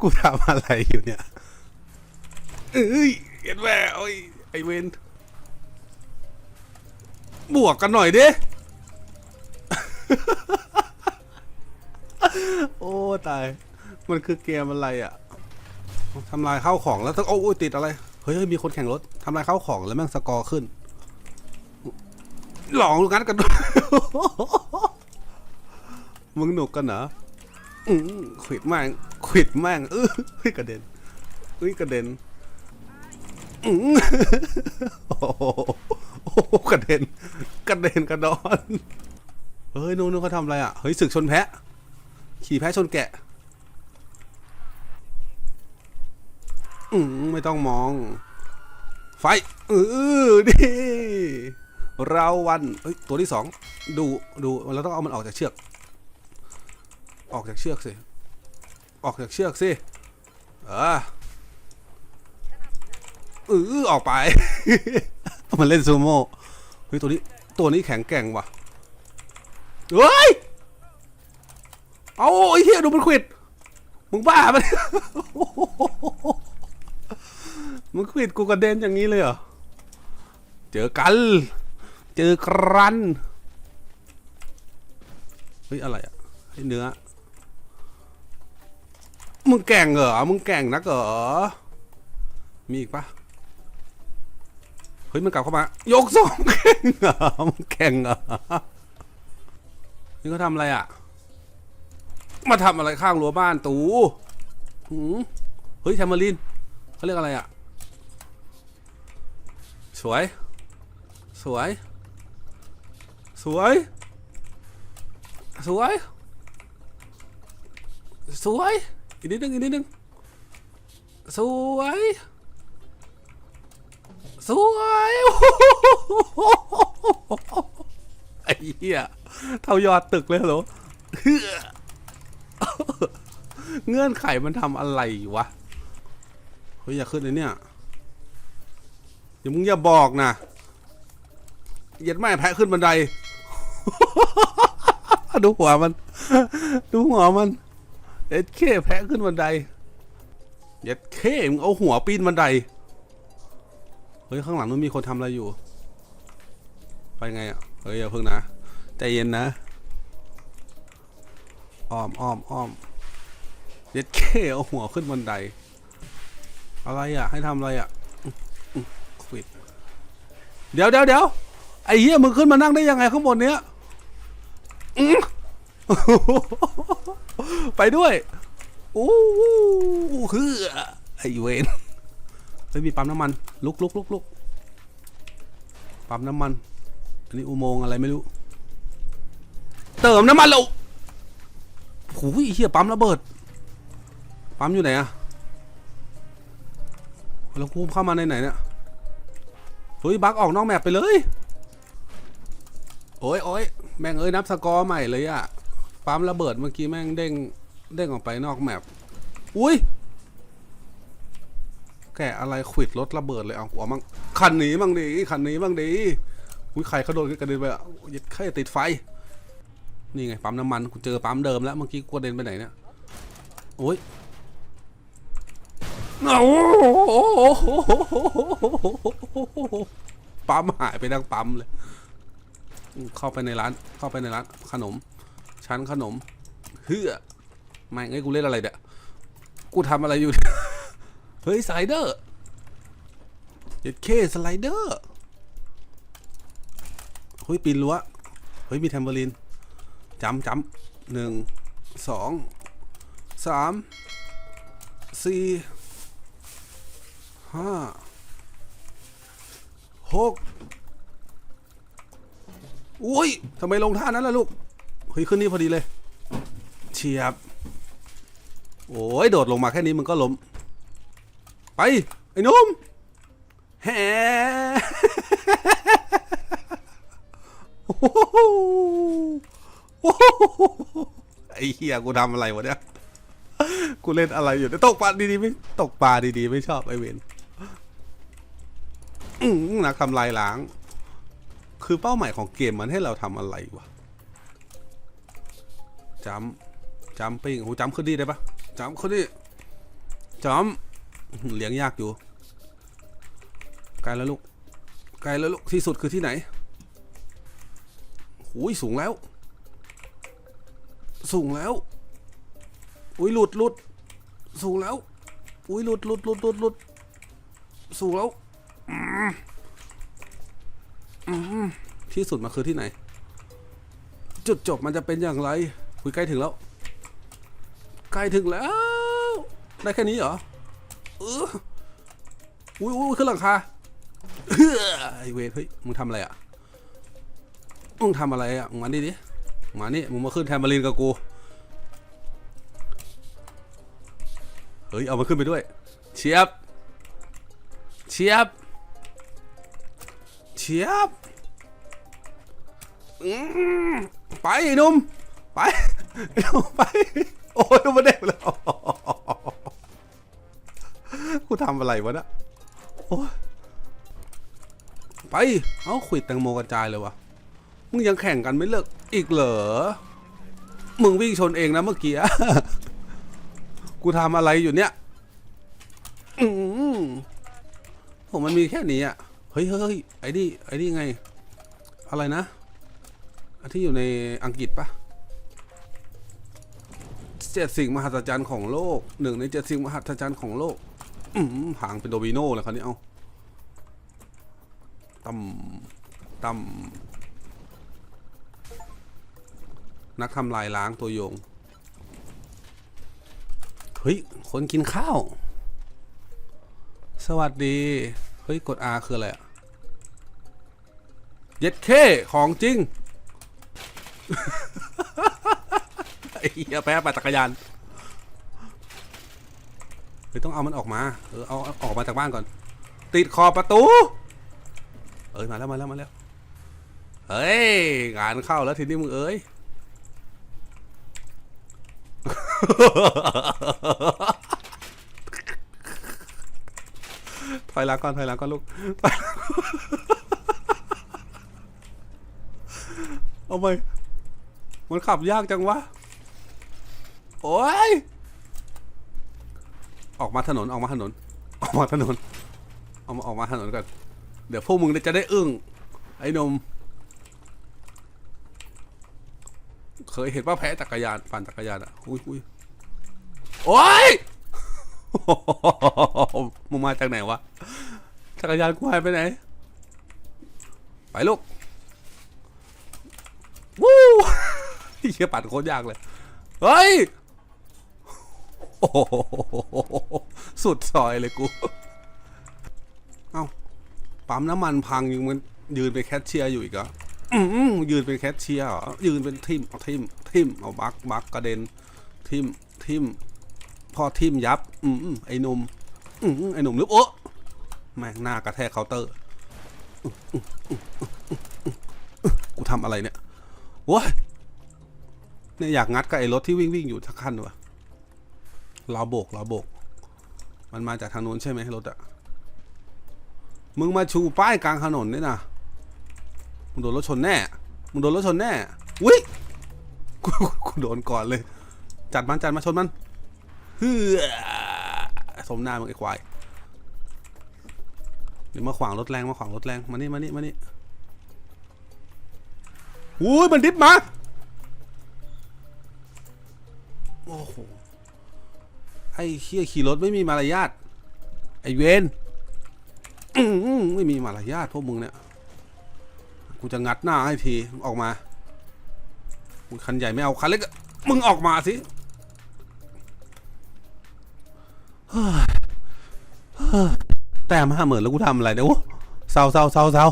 กูทำอะไรอยู่เนี่ย เอ้ยเห็นแววไอ้ไอเวนบวกกันหน่อยดิ โอ้ตาย มันคือเกมอะไรอะทำลายข้าวของแล้วต้องโอ้ยติดอะไร เฮ้ยมีคนแข่งรถทำลายข้าวของแล้วแม่งสกอร์ขึ้น หลองกันกันมึงหนุกกันเหรออืมขวิดแม่ง ขวิดแม่งเออเฮ้ยกระเด็นเฮ้ยกระเด็นอืมโอ้โหโอ้โหกระเด็นกระเด็นกระดอนเฮ้ยนู้นนู้นเขาทำอะไรอะเฮ้ยศึกชนแพะ ขี่แพะชนแกะอืมไม่ต้องมอง ไฟเออดิเราวันเอ้ยตัวที่สองดูดูเราต้องเอามันออกจากเชือก ออกจากเชือกสิ ออกจากเชือกสิ เออเออออกไป มันเล่นซูโม่เฮ้ยตัวนี้ตัวนี้แข็งแกร่งว่ะ เฮ้ย เอาไอ้เหี้ยดูมันขวิด มึงบ้าปะเนี่ยมึงขวิดกูกระเด็นอย่างนี้เลยเหรอ เจอกัน เจอกรัน เฮ้ยอะไรอะเฮ้ยเนื้อ มึงแก่งเหรอ มึงแก่งนักเหรอ มีอีกปะเฮ้ยมันกลับเข้ามา ยกสองแข่งเหรอมึงแข่งเหรอนี่เขาทำอะไรอะ มาทำอะไรข้างรั้วบ้านตูหืเฮ้ยแทมเมอรินเขาเรียกอะไรอะ สวย สวย สวย สวย สวย อีกนิดนึงอีกนิดนึงสวย สวยไอ้เหี้ยเท่ายอดตึกเลยเหรอเฮ้อเงื่อนไขมันทำอะไรวะ เฮ้ย อย่าขึ้นเลยเนี่ยอย่ามึงอย่าบอกนะเหย็ดแม่แพะขึ้นบันได ดูหัวมัน ดูหัวมัน เอ็ดเคแพะขึ้นบันไดเอ็ดเคมึงเอาหัวปีนบันได เฮ้ย ข้างหลังนู้นมีคนทำอะไรอยู่ ไปไงอะ เฮ้ยอย่าเพิ่งนะ ใจเย็นนะอ้อมอ้อมอ้อมเย็ดเคเอาหัวขึ้นบันได อะไรอะ ให้ทำอะไรอะควิดเดี๋ยวเดี๋ยวเดี๋ยวไอ้เหี้ยมึงขึ้นมานั่งได้ยังไงข้างบนเนี้ยอื ไปด้วยอู้หูคือไอเวนเฮ้ยมีปั๊มน้ำมัน ลุกลุกลุกลุกปั๊มน้ำมัน อันนี้อุโมงค์อะไรไม่รู้ เติมน้ำมันแล้วโอ้ยเฮียปั๊มระเบิด ปั๊มอยู่ไหนอะแล้วกูเข้ามาในไหนเนี่ยเฮ้ยบักออกนอกแมปไปเลย โอ้ยโอ้ยแม่งเอ้ยนับสกอร์ใหม่เลยอะ ปั๊มระเบิดเมื่อกี้แม่งเด้งเด้งออกไปนอกแมปอุ้ยแกอะไรขวิดรถระเบิดเลยเอาหัวมั่งคันนี้บ้งดีคันนี้บ้งดีอุ้ยใครเขาโดนกระเด็นไปอะยึดแค่ติดไฟนี่ไงปั๊มน้ำมันกูเจอปั๊มเดิมแล้วเมื่อกี้กูกระเด็นไปไหนเนี่ยโอ้ยโอ้โปั๊มหายไปดังปั๊มเลย เข้าไปในร้านเข้าไปในร้านขนม ชั้นขนมเฮือไม่งไงกูเล่นอะไรเดี๋ยกูทำอะไรอยู่ เฮ้ยสไลเดอร์เจ็ดเคสไลเดอร์เฮ้ยปีนรั้วเฮ้ยมีแทมเบอรีนจำจำหนึ่งสองสามสี่ห้าหกอุ้ยทำไมลงท่านั้นล่ะลูก ฮ้ยขึ้นนี่พอดีเลย เฉียบ โอ้ยโดดลงมาแค่นี้มึงก็ล้ม ไป ไอ้นุ่มแฮโอ้โหโอ้โหไอ้เหี้ยกูทำอะไรวะเนี่ย กูเล่นอะไรอยู่เนี่ยตกปลาดีๆไม่ตกปลาดีๆ ไม่ชอบไอเวนอื้อนักทำลายล้าง คือเป้าหมายของเกมมันให้เราทำอะไรวะ จำจำปิ้งโอ้จำขึ้นดีได้ปะจำขึ้นดีจอมอื้อหือเลี้ยงยากอยู่ไกลแล้วลูกไกลแล้วลูกที่สุดคือที่ไหนหูยสูงแล้ว สูงแล้วอุ้ยหลุดหลุดสูงแล้วอุ้ยหลุดหลุดหลุดหลุดหลุดสูงแล้วที่สุดมันคือที่ไหน จุดจบมันจะเป็นอย่างไร คุยใกล้ถึงแล้ว ใกล้ถึงแล้ว ได้แค่นี้เหรอเอออุ้ยอุ้ยขึ้นหลังคาเฮ้อไอเวทเฮ้ยมึงทำอะไรอะมึงทำอะไรอะมึงมานี่ดิมานี่มึงมาขึ้นแทมเบอรินกับกูเฮ้ยเอามาขึ้นไปด้วย เชียบ เชียบ เชียบไปไอ้หนุ่ม ไปไอ้หนุ่มไป โอ้ยมาเด็กแล้วกูทำอะไรวะเนะโอ้ยไป เอาขวิดแตงโมกระจายเลยวะมึงยังแข่งกันไม่เลิกอีกเหรอ มึงวิ่งชนเองนะเมื่อกี้ กูทำอะไรอยู่เนี่ยอืมผมมันมีแค่นี้อะ เฮ้ยเฮ้ยไอ้นี่ไอ้นี่ไง อะไรนะ ที่อยู่ในอังกฤษปะ เจ็ดสิ่งมหัศจรรย์ของโลกหนึ่งในเจ็ดสิ่งมหัศจรรย์ของโลกหางเป็นโดมิโนเลยคราวนี้เอาตำตำนักทำลายล้างตัวโยง เฮ้ย คนกินข้าว สวัสดี เฮ้ย กด R คืออะไรอะเย็ดเคของจริง เหี้ยแพ้ปั่นจักรยานเฮ้ยต้องเอามันออกมา เออเอาออกมาจากบ้านก่อน ติดขอบประตู เอ้ยมาแล้วมาแล้วมาแล้ว เฮ้ยงานเข้าแล้วทีนี้มึงเอ้ยถอยหลังก่อนถอยหลังก่อนลูกถอยหลังเอาไปมันขับยากจังวะ โอ้ย ออกมาถนนออกมาถนน ออกมาถนน ออกมาออกมาถนนก่อน เดี๋ยวพวกมึงจะได้อึ้ง ไอ้นม เคยเห็นว่าแพ้จักรยานปั่นจักรยานอะอุ้ยอุ้ยโอ้ยมึงมาจากไหนวะ จักรยานกูหายไปไหน ไปลูก วู้ที่เชี่ยปั่นโคตรยากเลย เฮ้ย อ้โหสุดซอยเลยกู เอ้า ปั๊มน้ำมันพังยังมันยืนเป็นแคชเชียร์อยู่อีกออืมยืนเป็นแคชเชียร์เหรอยืนเป็นทิมเอาทิมทิมเอาบักบักกระเด็น ทิมทิมพอทิมยับ อืมไอ้หนุ่มอืมไอ้หนุ่มนึกโอ้แม่งหน้ากระแทกเคาน์เตอร์กูทำอะไรเนี่ยโว้ยเนี่ยอยากงัดกับไอ้รถที่วิ่งวิ่งอยู่ทักคันวะ เราโบกเราโบก มันมาจากทางโน้นใช่ไหมรถอะมึงมาชูป้ายกลางถนนนี่นะมึงโดนรถชนแน่ มึงโดนรถชนแน่อุ้ยกูกูโดนก่อนเลย จัดมันจัดมาชนมันเฮือสมหน้ามึงไอ้ควายเดี๋ยวมาขวางรถแรงมาขวางรถแรงมานี่มานี่มานี่อุ้ยมันดิฟมา โอ้โห ไอ้เฮียขี่รถไม่มีมารยาทไอ้เวนไม่มีมารยาทพวกมึงเนี่ยกูจะงัดหน้าให้ทีออกมาคันใหญ่ไม่เอาคันเล็กมึงออกมาสิแต่มาห้าหมื่นแล้วกูทำอะไรเนี่ยโอ้เศร้าเศร้าเศร้าเศร้า